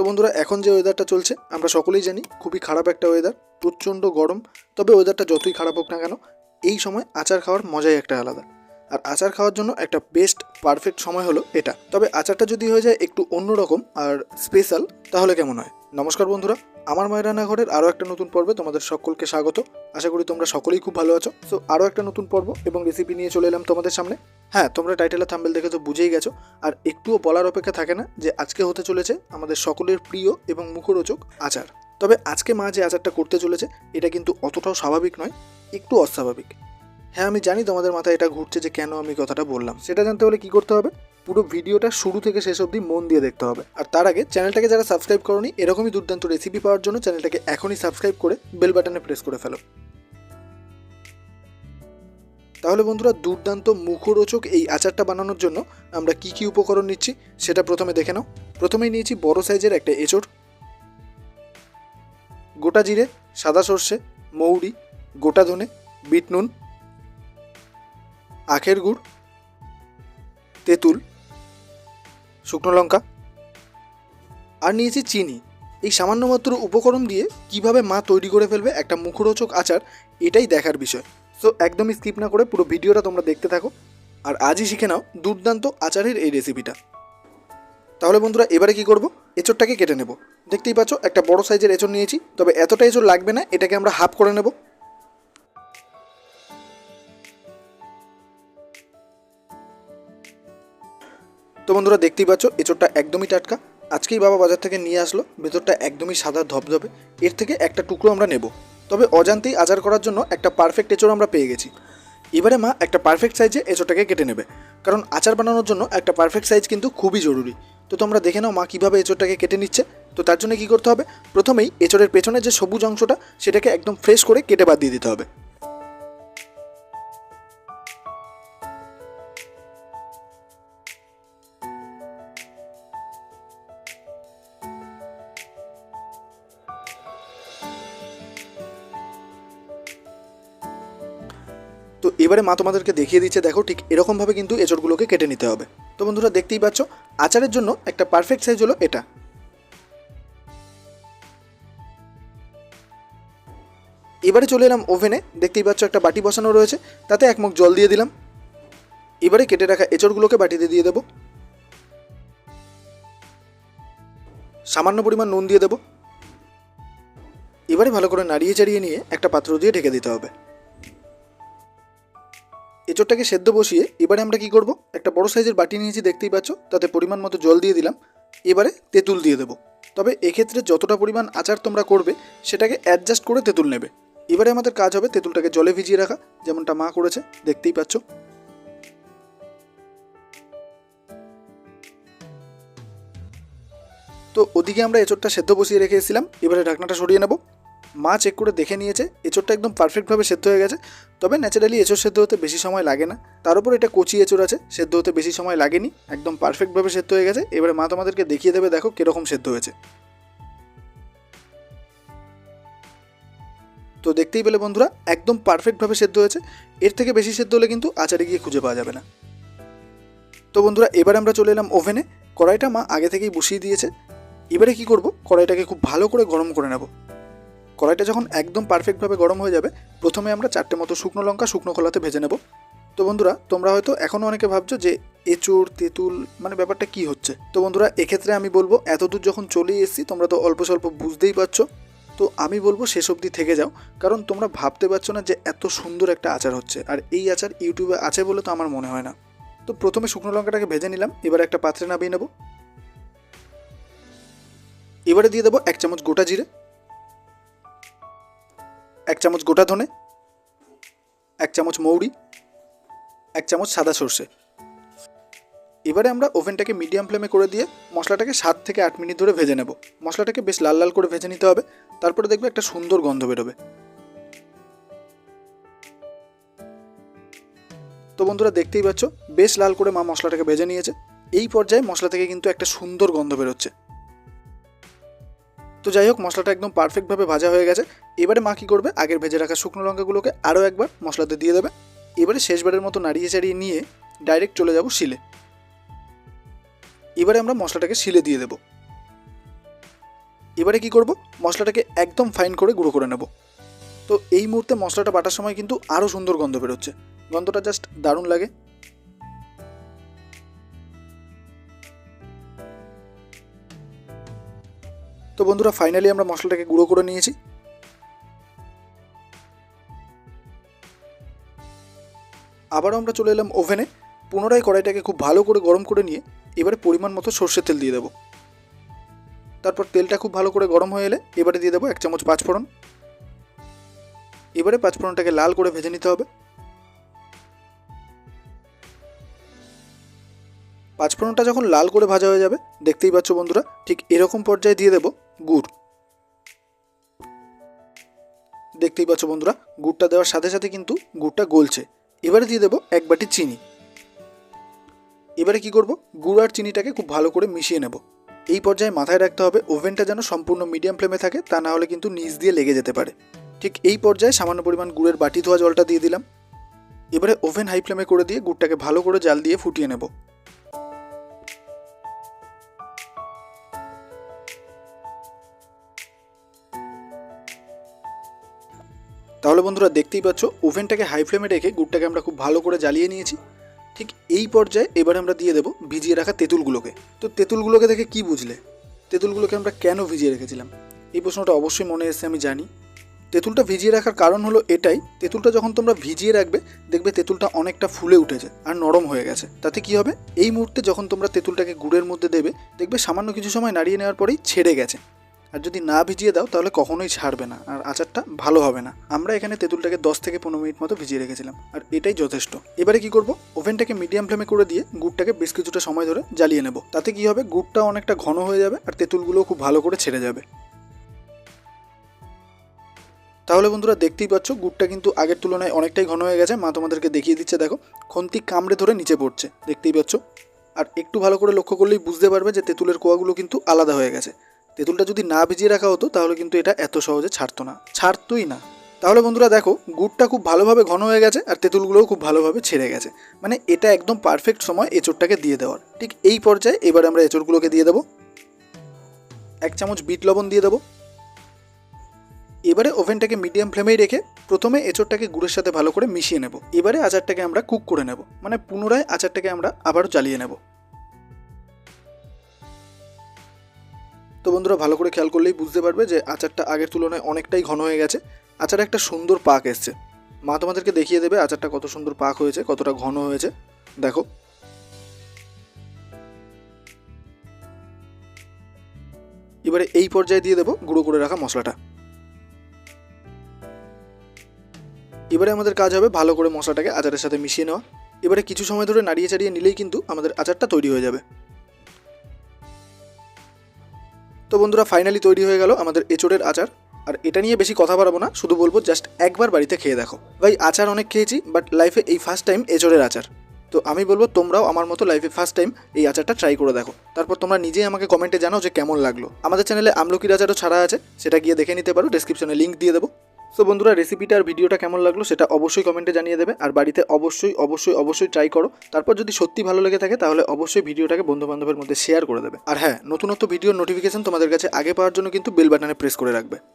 তো বন্ধুরা, এখন যে ওয়েদারটা চলছে, আমরা সকলেই জানি খুবই খারাপ একটা ওয়েদার প্রচণ্ড গরম, তবে ওয়েদারটা যতই খারাপ হোক না কেন, এই সময় আচার খাওয়ার মজাই একটা আলাদা। আর আচার খাওয়ার জন্য একটা বেস্ট পারফেক্ট সময় হলো এটা। তবে আচারটা যদি হয়ে যায় একটু অন্যরকম আর স্পেশাল তাহলে কেমন হয়? নমস্কার বন্ধুরা, আমার মায়ের রান্নাঘরের আরও একটা নতুন পর্বে তোমাদের সকলকে স্বাগত। আশা করি তোমরা সকলেই খুব ভালো আছো। সো আরও একটা নতুন পর্ব এবং রেসিপি নিয়ে চলে এলাম তোমাদের সামনে। হ্যাঁ তোমরা টাইটেলের থাম্বেল দেখে তো বুঝেই গেছো। আর একটুও বলার অপেক্ষা থাকে না যে আজকে হতে চলেছে আমাদের সকলের প্রিয় এবং মুখরোচক আচার। তবে আজকে মা যে আচারটা করতে চলেছে, এটা কিন্তু অতটাও স্বাভাবিক নয়, একটু অস্বাভাবিক। হ্যাঁ আমি জানি তোমাদের মাথায় এটা ঘুরছে যে কেন আমি কথাটা বললাম। সেটা জানতে হলে কি করতে হবে? পুরো ভিডিওটা শুরু থেকে শেষ অবধি মন দিয়ে দেখতে হবে। আর তার আগে চ্যানেলটাকে যারা সাবস্ক্রাইব করনি, এরকমই দুর্দান্ত রেসিপি পাওয়ার জন্য চ্যানেলটাকে এখনই সাবস্ক্রাইব করে বেল বাটনে প্রেস করে ফেলো। তাহলে বন্ধুরা, দুর্দান্ত মুখরোচক এই আচারটা বানানোর জন্য আমরা কি কি উপকরণ নিচ্ছি সেটা প্রথমে দেখে নাও। প্রথমেই নিয়েছি বড় সাইজের একটা এঁচড়, গোটা জিরে, সাদা সর্ষে, মৌরি, গোটা ধনে, বিট নুন, আখের গুড়, তেঁতুল শুকনো লঙ্কা আর নিয়েছি চিনি। এই সামান্য মাত্র উপকরণ দিয়ে কীভাবে মা তৈরি করে ফেলবে একটা মুখরোচক আচার, এটাই দেখার বিষয়। সো একদমই স্কিপ না করে পুরো ভিডিওটা তোমরা দেখতে থাকো। আর আজই শিখে নাও দুর্দান্ত আচারের এই রেসিপিটা তাহলে বন্ধুরা, এবারে কি করব? এঁচড়টাকে কেটে নেব। দেখতেই পাচ্ছ, একটা বড় সাইজের এঁচড় নিয়েছি, তবে এতটা এঁচড় লাগবে না, এটাকে আমরা হাফ করে নেব। তো বন্ধুরা দেখতেই পাচ্ছ, এঁচড়টা একদমই টাটকা। আজকেই বাবা বাজার থেকে নিয়ে আসলো, ভেতরটা একদমই সাদা ধপধপে এর থেকে একটা টুকরো আমরা নেব। তবে অজান্তেই আচার করার জন্য একটা পারফেক্ট এঁচড় আমরা পেয়ে গেছি। এবারে মা একটা পারফেক্ট সাইজে এঁচড়টাকে কেটে নেবে। কারণ আচার বানানোর জন্য একটা পারফেক্ট সাইজ কিন্তু খুবই জরুরি। তো তোমরা দেখে নাও মা কীভাবে এঁচড়টাকে কেটে নিচ্ছে। তো তার জন্য কী করতে হবে? প্রথমেই এঁচড়ের পেছনে যে সবুজ অংশটা, সেটাকে একদম ফ্রেশ করে কেটে বাদ দিয়ে দিতে হবে। এবারে মা তোমাদেরকে দেখিয়ে দিচ্ছে, দেখো ঠিক এরকমভাবে কিন্তু এঁচড়গুলোকে কেটে নিতে হবে। তো বন্ধুরা দেখতেই পাচ্ছ, আচারের জন্য একটা পারফেক্ট সাইজ হলো এটা। এবারে চলে এলাম ওভেনে, দেখতেই পাচ্ছ একটা বাটি বসানো রয়েছে, তাতে এক মুখ জল দিয়ে দিলাম। এবারে কেটে রাখা এঁচড়গুলোকে বাটিতে দিয়ে দেবো। সামান্য পরিমাণ নুন দিয়ে দেবো। এবারে ভালো করে নাড়িয়ে চাড়িয়ে নিয়ে একটা পাত্র দিয়ে ঢেকে দিতে হবে। এঁচড়টাকে সেদ্ধ বসিয়ে এবারে আমরা কি করব? একটা বড় সাইজের বাটি নিয়েছি, দেখতেই পাচ্ছ। তাতে পরিমাণ মতো জল দিয়ে দিলাম। এবারে তেঁতুল দিয়ে দেবো। তবে এক্ষেত্রে যতটা পরিমাণ আচার তোমরা করবে, সেটাকে অ্যাডজাস্ট করে তেঁতুল নেবে। এবারে আমাদের কাজ হবে তেঁতুলটাকে জলে ভিজিয়ে রাখা, যেমনটা মা করেছে, দেখতেই পাচ্ছ। তো ওদিকে আমরা এঁচড়টা সেদ্ধ বসিয়ে রেখে এসেছিলাম। এবারে ঢাকনাটা সরিয়ে নেব। মা চেক করে দেখে নিয়েছে, এঁচড়টা একদম পারফেক্টভাবে সেদ্ধ হয়ে গেছে। তবে ন্যাচারালি এঁচড় সেদ্ধ হতে বেশি সময় লাগে না। তার উপর এটা কচি এঁচড় আছে, সেদ্ধ হতে বেশি সময় লাগেনি। একদম পারফেক্টভাবে সেদ্ধ হয়ে গেছে। এবারে মা তোমাদেরকে দেখিয়ে দেবে, দেখো কীরকম সেদ্ধ হয়েছে। তো দেখতেই পেলে বন্ধুরা, একদম পারফেক্টভাবে সেদ্ধ হয়েছে। এর থেকে বেশি সেদ্ধ হলে কিন্তু আচারে গিয়ে খুঁজে পাওয়া যাবে না। তো বন্ধুরা, এবার আমরা চলে এলাম ওভেনে কড়াইটা মা আগে থেকেই বসিয়ে দিয়েছে। এবারে কি করব? কড়াইটাকে খুব ভালো করে গরম করে নেব। কড়াইটা যখন একদম পারফেক্টভাবে গরম হয়ে যাবে, প্রথমে আমরা চারটে মতো শুকনো লঙ্কা শুকনো খোলাতে ভেজে নেব। তো বন্ধুরা, তোমরা হয়তো এখনও অনেকে ভাবছ যে এঁচুর তেঁতুল মানে ব্যাপারটা কি হচ্ছে? তো বন্ধুরা, এক্ষেত্রে আমি বলব, এতদূর যখন চলেই এসেছি, তোমরা তো অল্প স্বল্প বুঝতেই পারছ। তো আমি বলব, শেষ অবধি থেকে যাও। কারণ তোমরা ভাবতে পারছ না যে এত সুন্দর একটা আচার হচ্ছে। আর এই আচার ইউটিউবে আছে বলে তো আমার মনে হয় না। তো প্রথমে শুকনো লঙ্কাটাকে ভেজে নিলাম। এবার একটা পাত্রে নামিয়ে নেব। এবারে দিয়ে দেবো এক চামচ গোটা জিরে। এক চামচ গোটা ধনে, এক চামচ মৌরি, এক চামচ সাদা সর্ষে। এবারে আমরা ওভেনটাকে মিডিয়াম ফ্লেমে করে দিয়ে মশলাটাকে সাত থেকে আট মিনিট ধরে ভেজে নেব। মশলাটাকে বেশ লাল লাল করে ভেজে নিতে হবে, তারপরে দেখবে একটা সুন্দর গন্ধ বেরোবে। তো বন্ধুরা দেখতেই পাচ্ছ, বেশ লাল করে মা মশলাটাকে ভেজে নিয়েছে। এই পর্যায়ে মশলা থেকে কিন্তু একটা সুন্দর গন্ধ বেরোচ্ছে। তো যাই হোক, মশলাটা একদম পারফেক্টভাবে ভাজা হয়ে গেছে। এবারে মা কী করবে? আগের ভেজে রাখা শুকনো লঙ্কাগুলোকে আরও একবার মশলাতে দিয়ে দেবে। এবারে শেষবারের মতো নাড়িয়ে চাড়িয়ে নিয়ে ডাইরেক্ট চলে যাব শিলে। এবারে আমরা মশলাটাকে শিলে দিয়ে দেবো। এবারে কি করব? মশলাটাকে একদম ফাইন করে গুঁড়ো করে নেব। তো এই মুহূর্তে মশলাটা বাটার সময় কিন্তু আরও সুন্দর গন্ধ বেরোচ্ছে। গন্ধটা জাস্ট দারুণ লাগে। তো বন্ধুরা ফাইনালি আমরা মশলাটাকে গুঁড়ো করে নিয়েছি। আবারও আমরা চলে এলাম ওভেনে। পুনরায় কড়াইটাকে খুব ভালো করে গরম করে নিয়ে এবারে পরিমাণ মতো সর্ষের তেল দিয়ে দেবো। তারপর তেলটা খুব ভালো করে গরম হয়ে এলে এবারে দিয়ে দেবো এক চামচ পাঁচফোড়ন। এবারে পাঁচফোড়নটাকে লাল করে ভেজে নিতে হবে। পাঁচফোড়নটা যখন লাল করে ভাজা হয়ে যাবে, দেখতেই পাচ্ছ বন্ধুরা, ঠিক এরকম পর্যায়ে দিয়ে দেবো। গুড়। দেখতেই পাচ্ছ বন্ধুরা, গুড়টা দেওয়ার সাথে সাথে কিন্তু গুড়টা গলছে। এবারে দিয়ে দেবো এক বাটি চিনি। এবারে কি করব? গুড় আর চিনিটাকে খুব ভালো করে মিশিয়ে নেব। এই পর্যায়ে মাথায় রাখতে হবে, ওভেনটা যেন সম্পূর্ণ মিডিয়াম ফ্লেমে থাকে, তা না হলে কিন্তু নিচ দিয়ে লেগে যেতে পারে। ঠিক এই পর্যায়ে সামান্য পরিমাণ গুড়ের বাটি ধোয়া জলটা দিয়ে দিলাম। এবারে ওভেন হাই ফ্লেমে করে দিয়ে গুড়টাকে ভালো করে জাল দিয়ে ফুটিয়ে নেব। তাহলে বন্ধুরা দেখতেই পাচ্ছ, ওভেনটাকে হাই ফ্লেমে রেখে গুড়টাকে আমরা খুব ভালো করে জ্বালিয়ে নিয়েছি। ঠিক এই পর্যায়ে এবারে আমরা দিয়ে দেবো ভিজিয়ে রাখা তেঁতুলগুলোকে। তো তেঁতুলগুলোকে দেখে কি বুঝলে? তেঁতুলগুলোকে আমরা কেন ভিজিয়ে রেখেছিলাম? এই প্রশ্নটা অবশ্যই মনে এসে আমি জানি। তেঁতুলটা ভিজিয়ে রাখার কারণ হলো এটাই, তেঁতুলটা যখন তোমরা ভিজিয়ে রাখবে, দেখবে তেঁতুলটা অনেকটা ফুলে উঠেছে আর নরম হয়ে গেছে। তাতে কি হবে? এই মুহূর্তে যখন তোমরা তেঁতুলটাকে গুড়ের মধ্যে দেবে, দেখবে সামান্য কিছু সময় নাড়িয়ে নেওয়ার পরেই ছেড়ে গেছে। আর যদি না ভিজিয়ে দাও, তাহলে কখনোই ছাড়বে না। আর আচারটা ভালো হবে না। আমরা এখানে তেঁতুলটাকে দশ থেকে পনেরো মিনিট মতো ভিজিয়ে রেখেছিলাম। আর এটাই যথেষ্ট। এবারে কি করব? ওভেনটাকে মিডিয়াম ফ্লেমে করে দিয়ে গুড়টাকে বেশ কিছুটা সময় ধরে জ্বালিয়ে নেব। তাতে কি হবে? গুড়টা অনেকটা ঘন হয়ে যাবে আর তেঁতুলগুলোও খুব ভালো করে ছেড়ে যাবে। তাহলে বন্ধুরা, দেখতেই পাচ্ছ, গুড়টা কিন্তু আগের তুলনায় অনেকটাই ঘন হয়ে গেছে। মা তোমাদেরকে দেখিয়ে দিচ্ছে, দেখো, খন্তি কামড়ে ধরে নিচে পড়ছে। দেখতেই পাচ্ছ। আর একটু ভালো করে লক্ষ্য করলেই বুঝতে পারবে যে তেঁতুলের কোয়াগুলো কিন্তু আলাদা হয়ে গেছে। তেঁতুলটা যদি না ভিজিয়ে রাখা হতো, তাহলে কিন্তু এটা এত সহজে ছাড়তো না। ছাড়তোই না। তাহলে বন্ধুরা দেখো, গুড়টা খুব ভালোভাবে ঘন হয়ে গেছে আর তেঁতুলগুলোও খুব ভালোভাবে ছেড়ে গেছে। মানে এটা একদম পারফেক্ট সময় এঁচোড়টাকে দিয়ে দেওয়ার। ঠিক এই পর্যায়ে এবার আমরা এঁচোড়গুলোকে দিয়ে দেবো। এক চামচ বিট লবণ দিয়ে দেবো। এবারে ওভেনটাকে মিডিয়াম ফ্লেমেই রেখে প্রথমে এঁচোড়টাকে গুড়ের সাথে ভালো করে মিশিয়ে নেব। এবারে আচারটাকে আমরা কুক করে নেব। মানে পুনরায় আচারটাকে আমরা আবারও জ্বালিয়ে নেব। তো বন্ধুরা ভালো করে খেয়াল করলেই বুঝতে পারবে যে আচারটা আগের তুলনায় অনেকটাই ঘন হয়ে গেছে। আচারে একটা সুন্দর পাক এসছে। মা তোমাদেরকে দেখিয়ে দেবে আচারটা কত সুন্দর পাক হয়েছে, কতটা ঘন হয়েছে। দেখো। এবারে এই পর্যায়ে দিয়ে দেবো গুঁড়ো করে রাখা মশলাটা। এবারে আমাদের কাজ হবে ভালো করে মশলাটাকে আচারের সাথে মিশিয়ে নেওয়া। এবারে কিছু সময় ধরে নাড়িয়ে চাড়িয়ে নিলেই কিন্তু আমাদের আচারটা তৈরি হয়ে যাবে। তো বন্ধুরা ফাইনালি তৈরি হয়ে গেল আমাদের এঁচোড়ের আচার। আর এটা নিয়ে বেশি কথা বাড়াবো না, শুধু বলব জাস্ট একবার বাড়িতে খেয়ে দেখো। ভাই, আচার অনেক খেয়েছি বাট লাইফে এই ফার্স্ট টাইম এঁচোড়ের আচার। তো আমি বলব, তোমরাও আমার মতো লাইফে ফার্স্ট টাইম এই আচারটা ট্রাই করে দেখো। তারপর তোমরা নিজেই আমাকে কমেন্টে জানাও যে কেমন লাগল। আমাদের চ্যানেলে আমলকির আচারও ছাড়া আছে, সেটা গিয়ে দেখে নিতে পারো ডিসক্রিপশনে লিঙ্ক দিয়ে দেবো। তো বন্ধুরা রেসিপিটা আর ভিডিওটা কেমন লাগল সেটা অবশ্যই কমেন্টে জানিয়ে দেবে। আর বাড়িতে অবশ্যই অবশ্যই অবশ্যই ট্রাই করো। তারপর যদি সত্যি ভালো লেগে থাকে, তাহলে অবশ্যই ভিডিওটাকে বন্ধু বান্ধবের মধ্যে শেয়ার করে দেবে। আর হ্যাঁ নতুনত্ব ভিডিওর নোটিফিকেশন তোমাদের কাছে আগে পাওয়ার জন্য কিন্তু বেল বাটনে প্রেস করে রাখবে।